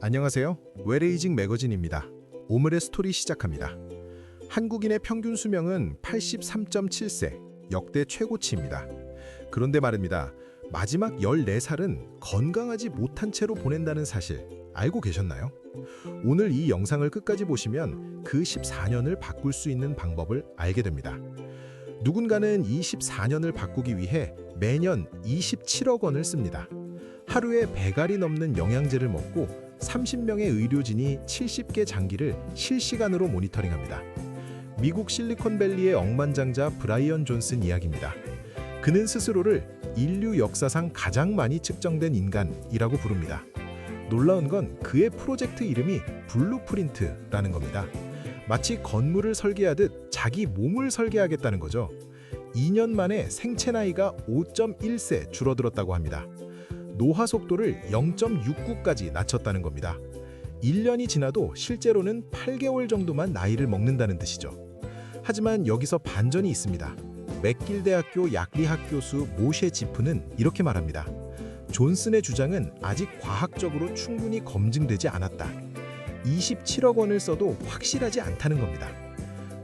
안녕하세요. 웨레이징 매거진입니다. 오늘의 스토리 시작합니다. 한국인의 평균 수명은 83.7세, 역대 최고치입니다. 그런데 말입니다. 마지막 14살은 건강하지 못한 채로 보낸다는 사실 알고 계셨나요? 오늘 이 영상을 끝까지 보시면 그 14년을 바꿀 수 있는 방법을 알게 됩니다. 누군가는 이 14년을 바꾸기 위해 매년 27억 원을 씁니다. 하루에 배갈이 넘는 영양제를 먹고 30명의 의료진이 70개 장기를 실시간으로 모니터링합니다. 미국 실리콘밸리의 억만장자 브라이언 존슨 이야기입니다. 그는 스스로를 인류 역사상 가장 많이 측정된 인간이라고 부릅니다. 놀라운 건 그의 프로젝트 이름이 블루프린트라는 겁니다. 마치 건물을 설계하듯 자기 몸을 설계하겠다는 거죠. 2년 만에 생체 나이가 5.1세 줄어들었다고 합니다. 노화 속도를 0.69까지 낮췄다는 겁니다. 1년이 지나도 실제로는 8개월 정도만 나이를 먹는다는 뜻이죠. 하지만 여기서 반전이 있습니다. 맥길 대학교 약리학 교수 모셰 지프는 이렇게 말합니다. 존슨의 주장은 아직 과학적으로 충분히 검증되지 않았다. 27억 원을 써도 확실하지 않다는 겁니다.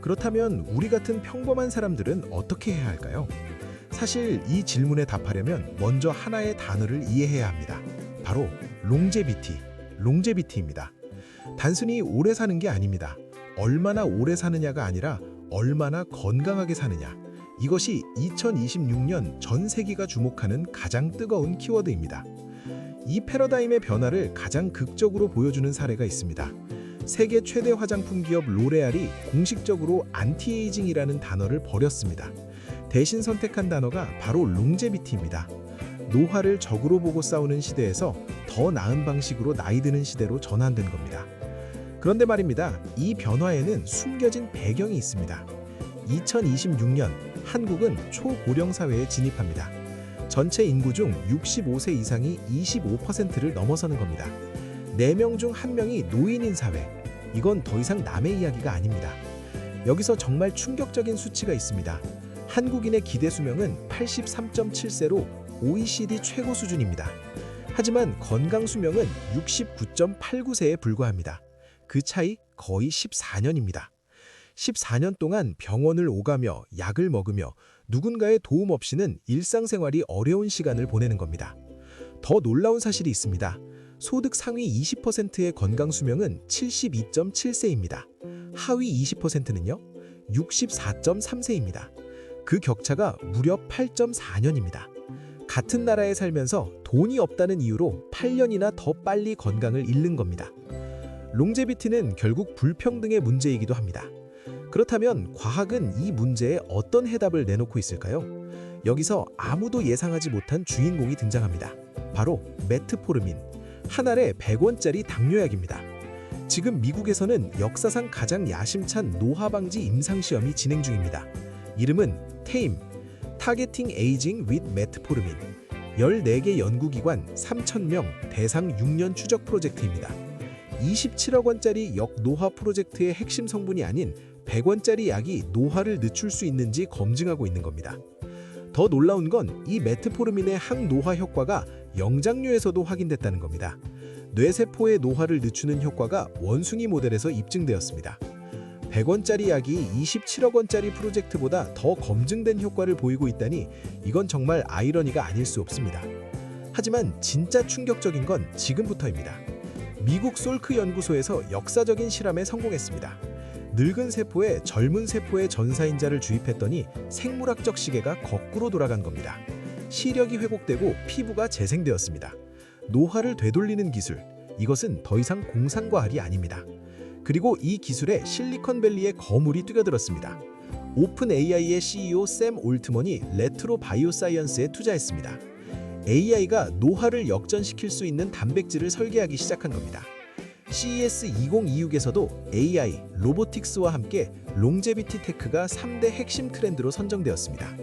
그렇다면 우리 같은 평범한 사람들은 어떻게 해야 할까요? 사실 이 질문에 답하려면 먼저 하나의 단어를 이해해야 합니다. 바로 롱제비티, 롱제비티입니다. 단순히 오래 사는 게 아닙니다. 얼마나 오래 사느냐가 아니라 얼마나 건강하게 사느냐. 이것이 2026년 전 세계가 주목하는 가장 뜨거운 키워드입니다. 이 패러다임의 변화를 가장 극적으로 보여주는 사례가 있습니다. 세계 최대 화장품 기업 로레알이 공식적으로 안티에이징이라는 단어를 버렸습니다. 대신 선택한 단어가 바로 롱제비티입니다. 노화를 적으로 보고 싸우는 시대에서 더 나은 방식으로 나이 드는 시대로 전환된 겁니다. 그런데 말입니다. 이 변화에는 숨겨진 배경이 있습니다. 2026년 한국은 초고령 사회에 진입합니다. 전체 인구 중 65세 이상이 25%를 넘어서는 겁니다. 4명 중 1명이 노인인 사회. 이건 더 이상 남의 이야기가 아닙니다. 여기서 정말 충격적인 수치가 있습니다. 한국인의 기대 수명은 83.7세로 OECD 최고 수준입니다. 하지만 건강 수명은 69.89세에 불과합니다. 그 차이 거의 14년입니다. 14년 동안 병원을 오가며 약을 먹으며 누군가의 도움 없이는 일상생활이 어려운 시간을 보내는 겁니다. 더 놀라운 사실이 있습니다. 소득 상위 20%의 건강 수명은 72.7세입니다. 하위 20%는요? 64.3세입니다. 그 격차가 무려 8.4년입니다. 같은 나라에 살면서 돈이 없다는 이유로 8년이나 더 빨리 건강을 잃는 겁니다. 롱제비티는 결국 불평등의 문제이기도 합니다. 그렇다면 과학은 이 문제에 어떤 해답을 내놓고 있을까요? 여기서 아무도 예상하지 못한 주인공이 등장합니다. 바로 메트포르민, 한 알에 100원짜리 당뇨약입니다. 지금 미국에서는 역사상 가장 야심찬 노화 방지 임상 시험이 진행 중입니다. 이름은 테임, 타겟팅 에이징 윗 메트포르민. 14개 연구기관 3,000명 대상 6년 추적 프로젝트입니다. 27억 원짜리 역노화 프로젝트의 핵심 성분이 아닌 100원짜리 약이 노화를 늦출 수 있는지 검증하고 있는 겁니다. 더 놀라운 건 이 메트포르민의 항노화 효과가 영장류에서도 확인됐다는 겁니다. 뇌세포의 노화를 늦추는 효과가 원숭이 모델에서 입증되었습니다. 100원짜리 약이 27억 원짜리 프로젝트보다 더 검증된 효과를 보이고 있다니 이건 정말 아이러니가 아닐 수 없습니다. 하지만 진짜 충격적인 건 지금부터입니다. 미국 솔크 연구소에서 역사적인 실험에 성공했습니다. 늙은 세포에 젊은 세포의 전사인자를 주입했더니 생물학적 시계가 거꾸로 돌아간 겁니다. 시력이 회복되고 피부가 재생되었습니다. 노화를 되돌리는 기술, 이것은 더 이상 공상과학이 아닙니다. 그리고 이 기술에 실리콘밸리의 거물이 뛰어들었습니다. 오픈 AI의 CEO 샘 올트먼이 레트로 바이오사이언스에 투자했습니다. AI가 노화를 역전시킬 수 있는 단백질을 설계하기 시작한 겁니다. CES 2026에서도 AI, 로보틱스와 함께 롱제비티 테크가 3대 핵심 트렌드로 선정되었습니다.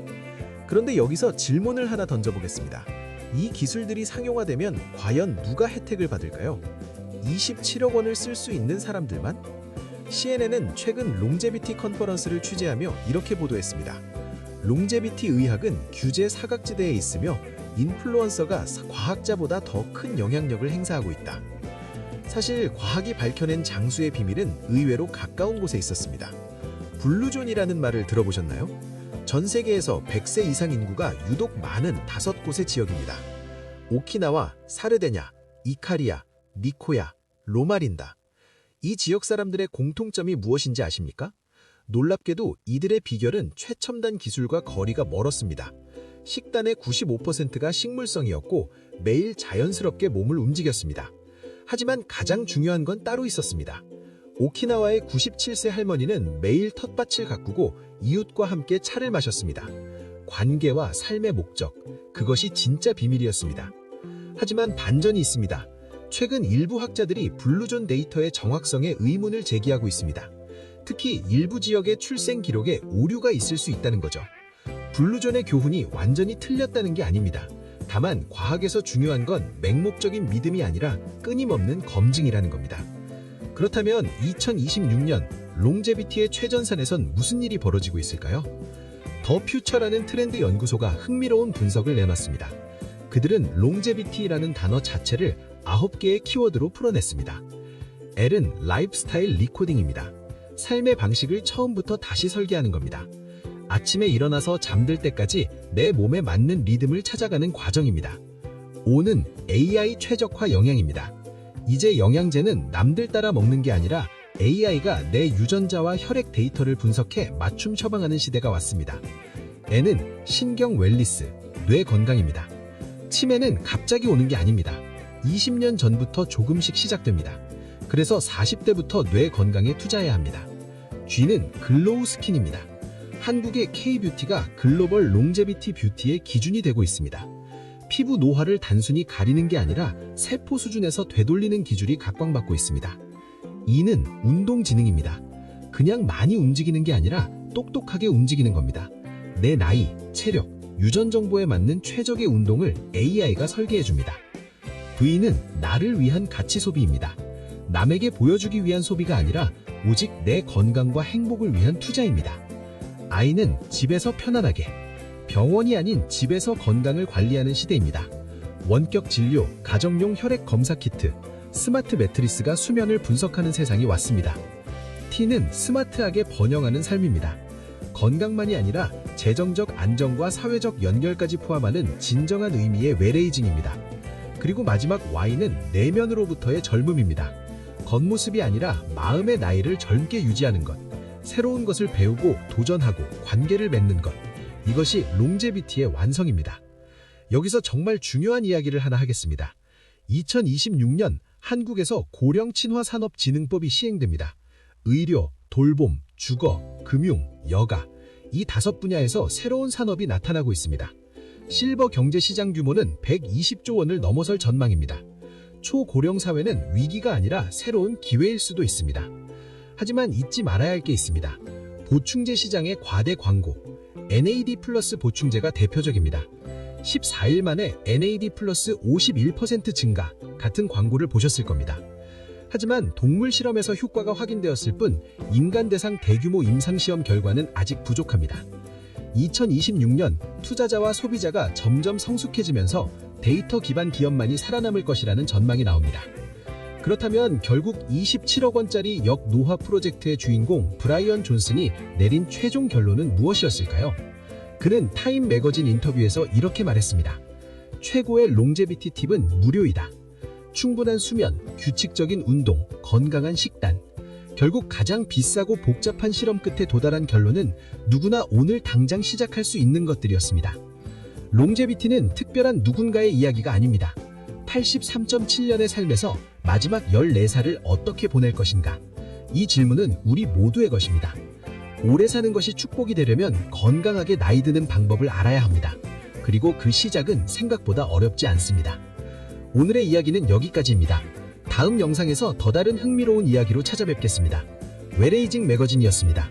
그런데 여기서 질문을 하나 던져보겠습니다. 이 기술들이 상용화되면 과연 누가 혜택을 받을까요? 27억 원을 쓸 수 있는 사람들만? CNN은 최근 롱제비티 컨퍼런스를 취재하며 이렇게 보도했습니다. 롱제비티 의학은 규제 사각지대에 있으며 인플루언서가 사- 과학자보다 더 큰 영향력을 행사하고 있다. 사실 과학이 밝혀낸 장수의 비밀은 의외로 가까운 곳에 있었습니다. 블루존이라는 말을 들어보셨나요? 전 세계에서 100세 이상 인구가 유독 많은 다섯 곳의 지역입니다. 오키나와, 사르데냐, 이카리아, 니코야, 로마린다. 이 지역 사람들의 공통점이 무엇인지 아십니까? 놀랍게도 이들의 비결은 최첨단 기술과 거리가 멀었습니다. 식단의 95%가 식물성이었고 매일 자연스럽게 몸을 움직였습니다. 하지만 가장 중요한 건 따로 있었습니다. 오키나와의 97세 할머니는 매일 텃밭을 가꾸고 이웃과 함께 차를 마셨습니다. 관계와 삶의 목적, 그것이 진짜 비밀이었습니다. 하지만 반전이 있습니다. 최근 일부 학자들이 블루존 데이터의 정확성에 의문을 제기하고 있습니다. 특히 일부 지역의 출생 기록에 오류가 있을 수 있다는 거죠. 블루존의 교훈이 완전히 틀렸다는 게 아닙니다. 다만 과학에서 중요한 건 맹목적인 믿음이 아니라 끊임없는 검증이라는 겁니다. 그렇다면 2026년 롱제비티의 최전선에선 무슨 일이 벌어지고 있을까요? 더 퓨처라는 트렌드 연구소가 흥미로운 분석을 내놨습니다. 그들은 롱제비티라는 단어 자체를 9개의 키워드로 풀어냈습니다. L은 라이프스타일 리코딩입니다. 삶의 방식을 처음부터 다시 설계하는 겁니다. 아침에 일어나서 잠들 때까지 내 몸에 맞는 리듬을 찾아가는 과정입니다. O는 AI 최적화 영양입니다. 이제 영양제는 남들 따라 먹는 게 아니라 AI가 내 유전자와 혈액 데이터를 분석해 맞춤 처방하는 시대가 왔습니다. N은 신경 웰리스, 뇌 건강입니다. 치매는 갑자기 오는 게 아닙니다. 20년 전부터 조금씩 시작됩니다. 그래서 40대부터 뇌 건강에 투자해야 합니다. G는 글로우 스킨입니다. 한국의 K-뷰티가 글로벌 롱제비티 뷰티의 기준이 되고 있습니다. 피부 노화를 단순히 가리는 게 아니라 세포 수준에서 되돌리는 기술이 각광받고 있습니다. E는 운동지능입니다. 그냥 많이 움직이는 게 아니라 똑똑하게 움직이는 겁니다. 내 나이, 체력, 유전 정보에 맞는 최적의 운동을 AI가 설계해 줍니다. V는 나를 위한 가치 소비입니다. 남에게 보여주기 위한 소비가 아니라 오직 내 건강과 행복을 위한 투자입니다. I는 집에서 편안하게, 병원이 아닌 집에서 건강을 관리하는 시대입니다. 원격 진료, 가정용 혈액 검사 키트, 스마트 매트리스가 수면을 분석하는 세상이 왔습니다. T는 스마트하게 번영하는 삶입니다. 건강만이 아니라 재정적 안정과 사회적 연결까지 포함하는 진정한 의미의 웨레이징입니다. 그리고 마지막 Y는 내면으로부터의 젊음입니다. 겉모습이 아니라 마음의 나이를 젊게 유지하는 것, 새로운 것을 배우고 도전하고 관계를 맺는 것, 이것이 롱제비티의 완성입니다. 여기서 정말 중요한 이야기를 하나 하겠습니다. 2026년 한국에서 고령 친화 산업진흥법이 시행됩니다. 의료, 돌봄, 주거, 금융, 여가 이 다섯 분야에서 새로운 산업이 나타나고 있습니다. 실버 경제 시장 규모는 120조 원을 넘어설 전망입니다. 초고령 사회는 위기가 아니라 새로운 기회일 수도 있습니다. 하지만 잊지 말아야 할 게 있습니다. 보충제 시장의 과대 광고, NAD 플러스 보충제가 대표적입니다. 14일 만에 NAD 플러스 51% 증가 같은 광고를 보셨을 겁니다. 하지만 동물 실험에서 효과가 확인되었을 뿐 인간 대상 대규모 임상 시험 결과는 아직 부족합니다. 2026년 투자자와 소비자가 점점 성숙해지면서 데이터 기반 기업만이 살아남을 것이라는 전망이 나옵니다. 그렇다면 결국 27억 원짜리 역 노화 프로젝트의 주인공 브라이언 존슨이 내린 최종 결론은 무엇이었을까요? 그는 타임 매거진 인터뷰에서 이렇게 말했습니다. 최고의 롱제비티 팁은 무료이다. 충분한 수면, 규칙적인 운동, 건강한 식단. 결국 가장 비싸고 복잡한 실험 끝에 도달한 결론은 누구나 오늘 당장 시작할 수 있는 것들이었습니다. 롱제비티는 특별한 누군가의 이야기가 아닙니다. 83.7년의 삶에서 마지막 14살을 어떻게 보낼 것인가? 이 질문은 우리 모두의 것입니다. 오래 사는 것이 축복이 되려면 건강하게 나이 드는 방법을 알아야 합니다. 그리고 그 시작은 생각보다 어렵지 않습니다. 오늘의 이야기는 여기까지입니다. 다음 영상에서 더 다른 흥미로운 이야기로 찾아뵙겠습니다. 웨레이징 매거진이었습니다.